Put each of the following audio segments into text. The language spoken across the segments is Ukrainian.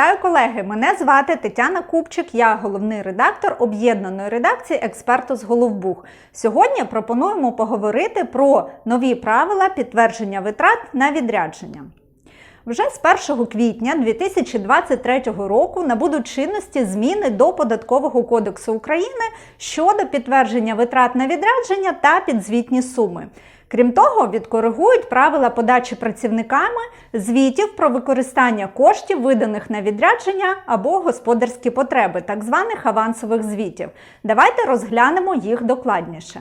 Вітаю колеги! Мене звати Тетяна Купчик, я головний редактор об'єднаної редакції Експерту з Головбух. Сьогодні пропонуємо поговорити про нові правила підтвердження витрат на відрядження. Вже з 1 квітня 2023 року набудуть чинності зміни до Податкового кодексу України щодо підтвердження витрат на відрядження та підзвітні суми. Крім того, відкоригують правила подачі працівниками звітів про використання коштів, виданих на відрядження або господарські потреби, так званих авансових звітів. Давайте розглянемо їх докладніше.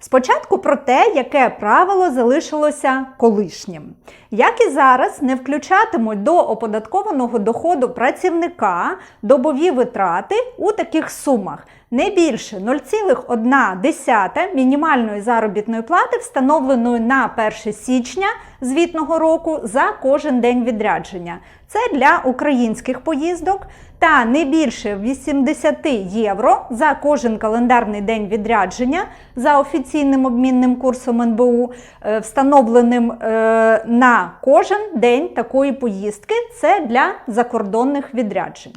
Спочатку про те, яке правило залишилося колишнім. Як і зараз, не включатимуть до оподаткованого доходу працівника добові витрати у таких сумах не більше 0,1 мінімальної заробітної плати, встановленої на 1 січня звітного року за кожен день відрядження. Це для українських поїздок та не більше 80 євро за кожен календарний день відрядження за офіційним обмінним курсом НБУ, е, встановленим е, на кожен день такої поїздки. Це для закордонних відряджень.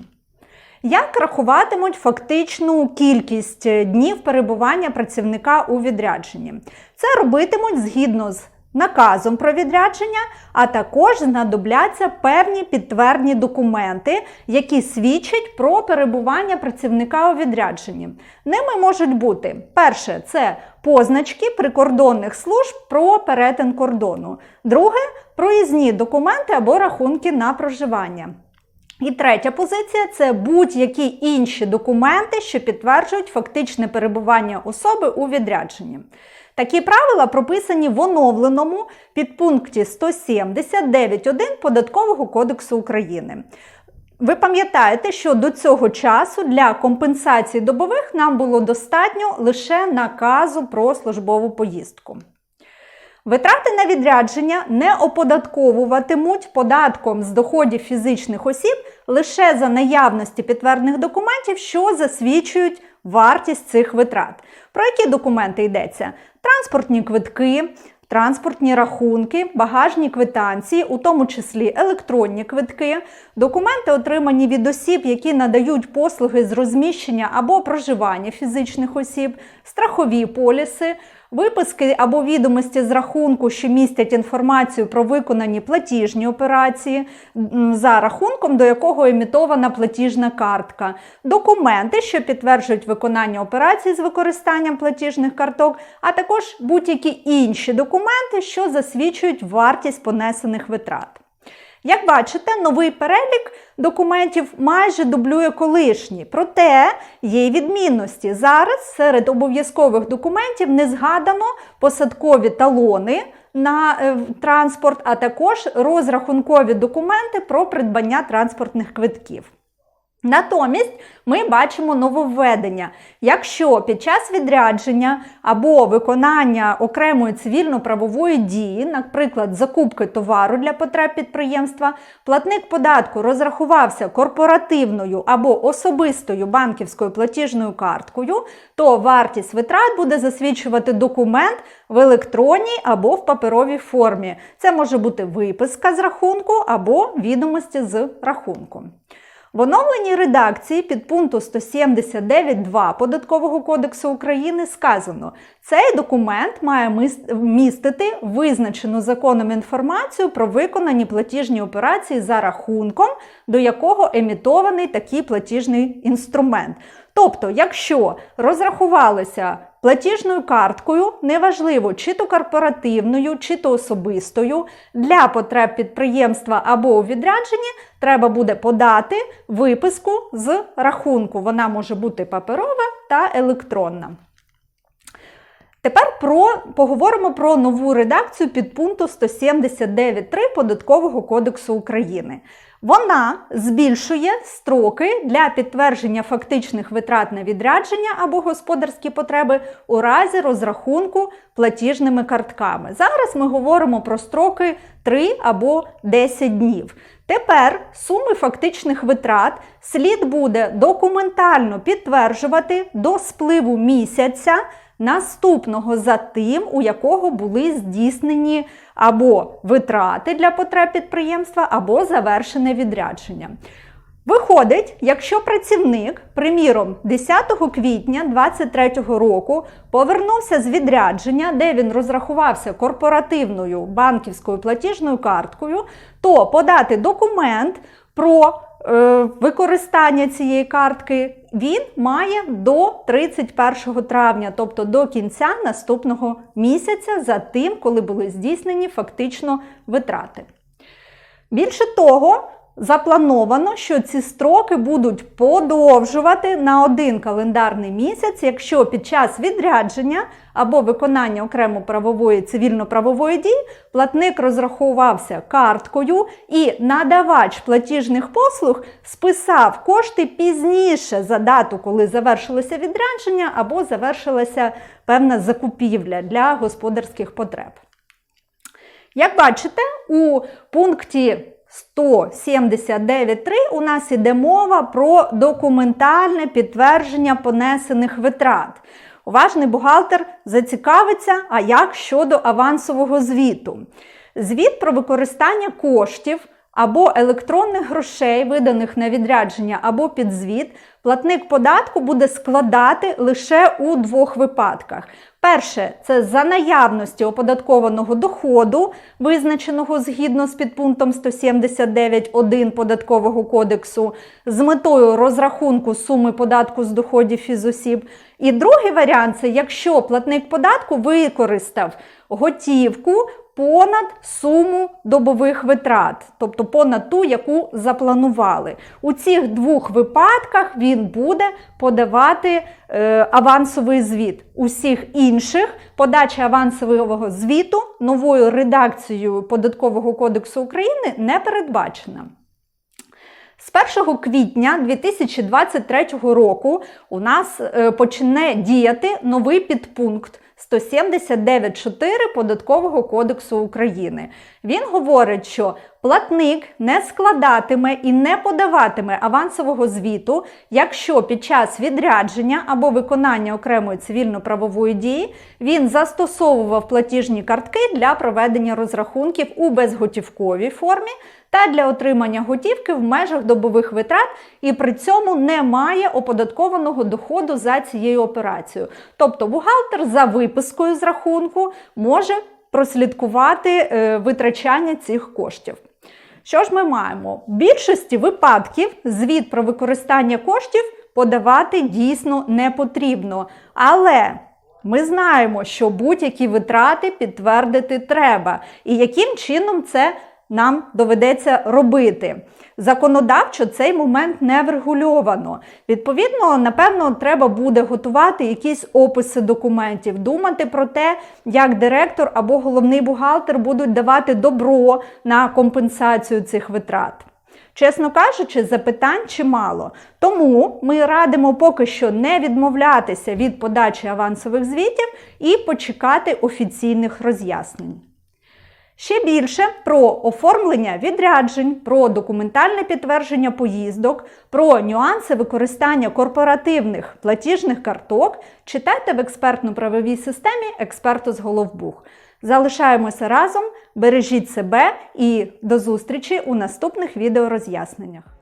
Як рахуватимуть фактичну кількість днів перебування працівника у відрядженні? Це робитимуть згідно з наказом про відрядження, а також знадобляться певні підтвердні документи, які свідчать про перебування працівника у відрядженні. Ними можуть бути перше це позначки прикордонних служб про перетин кордону, друге проїзні документи або рахунки на проживання. І третя позиція це будь-які інші документи, що підтверджують фактичне перебування особи у відрядженні. Такі правила прописані в оновленому підпункті 179.1 Податкового кодексу України. Ви пам'ятаєте, що до цього часу для компенсації добових нам було достатньо лише наказу про службову поїздку. Витрати на відрядження не оподатковуватимуть податком з доходів фізичних осіб лише за наявності підтвердних документів, що засвідчують вартість цих витрат. Про які документи йдеться? Транспортні квитки, транспортні рахунки, багажні квитанції, у тому числі електронні квитки, документи, отримані від осіб, які надають послуги з розміщення або проживання фізичних осіб, страхові поліси. Виписки або відомості з рахунку, що містять інформацію про виконані платіжні операції, за рахунком, до якого емітована платіжна картка, документи, що підтверджують виконання операцій з використанням платіжних карток, а також будь-які інші документи, що засвідчують вартість понесених витрат. Як бачите, новий перелік документів майже дублює колишній. Проте є й відмінності. Зараз серед обов'язкових документів не згадано посадкові талони на е, транспорт, а також розрахункові документи про придбання транспортних квитків. Натомість ми бачимо нововведення. Якщо під час відрядження або виконання окремої цивільно-правової дії, наприклад, закупки товару для потреб підприємства, платник податку розрахувався корпоративною або особистою банківською платіжною карткою, то вартість витрат буде засвідчувати документ в електронній або в паперовій формі. Це може бути виписка з рахунку або відомості з рахунку. В оновленій редакції підпункту 179.2 Податкового кодексу України сказано, цей документ має містити визначену законом інформацію про виконані платіжні операції за рахунком, до якого емітований такий платіжний інструмент. Тобто, якщо розрахувалися платіжною карткою, неважливо, чи то корпоративною, чи то особистою, для потреб підприємства або у відрядженні треба буде подати виписку з рахунку. Вона може бути паперова та електронна. Тепер про, поговоримо про нову редакцію підпункту 179.3 Податкового кодексу України. Вона збільшує строки для підтвердження фактичних витрат на відрядження або господарські потреби у разі розрахунку платіжними картками. Зараз ми говоримо про строки 3 або 10 днів. Тепер суми фактичних витрат слід буде документально підтверджувати до спливу місяця наступного за тим, у якого були здійснені або витрати для потреб підприємства, або завершене відрядження. Виходить, якщо працівник, приміром, 10 квітня 2023 року повернувся з відрядження, де він розрахувався корпоративною банківською платіжною карткою, то подати документ про е, використання цієї картки він має до 31 травня, тобто до кінця наступного місяця, за тим, коли були здійснені фактично витрати. Bільше того, заплановано, що ці строки будуть подовжувати на один календарний місяць, якщо під час відрядження або виконання окремо правової цивільно-правової дії платник розрахувався карткою і надавач платіжних послуг списав кошти пізніше за дату, коли завершилося відрядження або завершилася певна закупівля для господарських потреб. Як бачите, у пункті 179.3 у нас іде мова про документальне підтвердження понесених витрат. Уважний бухгалтер зацікавиться, а як щодо авансового звіту. Звіт про використання коштів або електронних грошей, виданих на відрядження або під звіт, платник податку буде складати лише у двох випадках. Перше, це за наявності оподаткованого доходу, визначеного згідно з підпунктом 179.1 податкового кодексу, з метою розрахунку суми податку з доходів фізосіб. І другий варіант це якщо платник податку використав готівку понад суму добових витрат, тобто понад ту, яку запланували. У цих двох випадках він буде подавати е, авансовий звіт. У всіх інших подача авансового звіту новою редакцією Податкового кодексу України не передбачена. З 1 квітня 2023 року у нас е, почне діяти новий підпункт 179.4 Податкового кодексу України. Він говорить, що платник не складатиме і не подаватиме авансового звіту, якщо під час відрядження або виконання окремої цивільно-правової дії він застосовував платіжні картки для проведення розрахунків у безготівковій формі та для отримання готівки в межах добових витрат, і при цьому не має оподаткованого доходу за цією операцією. Тобто бухгалтер за випискою з рахунку може прослідкувати е, витрачання цих коштів. Що ж ми маємо? В більшості випадків звіт про використання коштів подавати дійсно не потрібно. Але ми знаємо, що будь-які витрати підтвердити треба. І яким чином це нам доведеться робити. Законодавчо цей момент не врегульовано. Відповідно, напевно, треба буде готувати якісь описи документів, думати про те, як директор або головний бухгалтер будуть давати добро на компенсацію цих витрат. Чесно кажучи, запитань чимало. Тому ми радимо поки що не відмовлятися від подачі авансових звітів і почекати офіційних роз'яснень. Ще більше про оформлення відряджень, про документальне підтвердження поїздок, про нюанси використання корпоративних платіжних карток читайте в експертно-правовій системі Експерту з Головбух. Залишаємося разом, бережіть себе і до зустрічі у наступних відеороз'ясненнях.